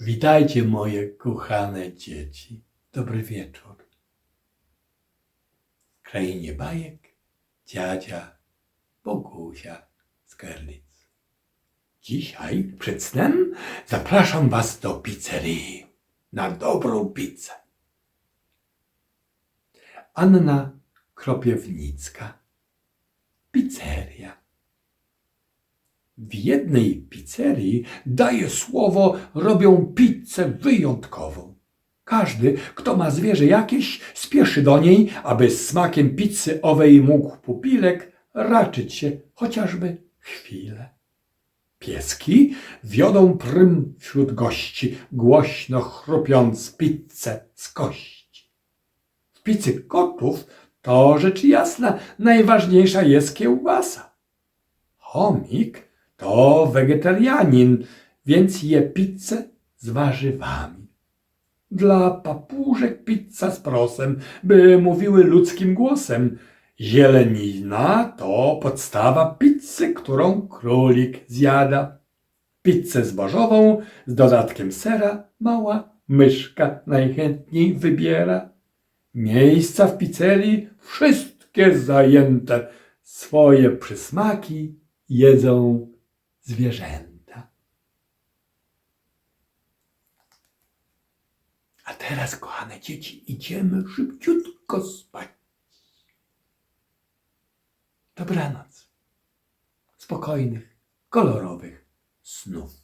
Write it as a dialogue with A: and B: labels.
A: Witajcie moje kochane dzieci. Dobry wieczór. W krainie bajek dziadzia Bogusia z Gerlitz. Dzisiaj przed snem zapraszam was do pizzerii na dobrą pizzę. Anna Kropiewnicka. Pizzeria. W jednej pizzerii, daje słowo, robią pizzę wyjątkową. Każdy, kto ma zwierzę jakieś, spieszy do niej, aby smakiem pizzy owej mógł pupilek raczyć się chociażby chwilę. Pieski wiodą prym wśród gości, głośno chrupiąc pizzę z kości. W pizzy kotów to rzecz jasna, najważniejsza jest kiełbasa. Chomik to wegetarianin, więc je pizzę z warzywami. Dla papużek pizza z prosem, by mówiły ludzkim głosem. Zielenina to podstawa pizzy, którą królik zjada. Pizzę zbożową z dodatkiem sera mała myszka najchętniej wybiera. Miejsca w pizzerii wszystkie zajęte. Swoje przysmaki jedzą zwierzęta. A teraz, kochane dzieci, idziemy szybciutko spać. Dobranoc. Spokojnych, kolorowych snów.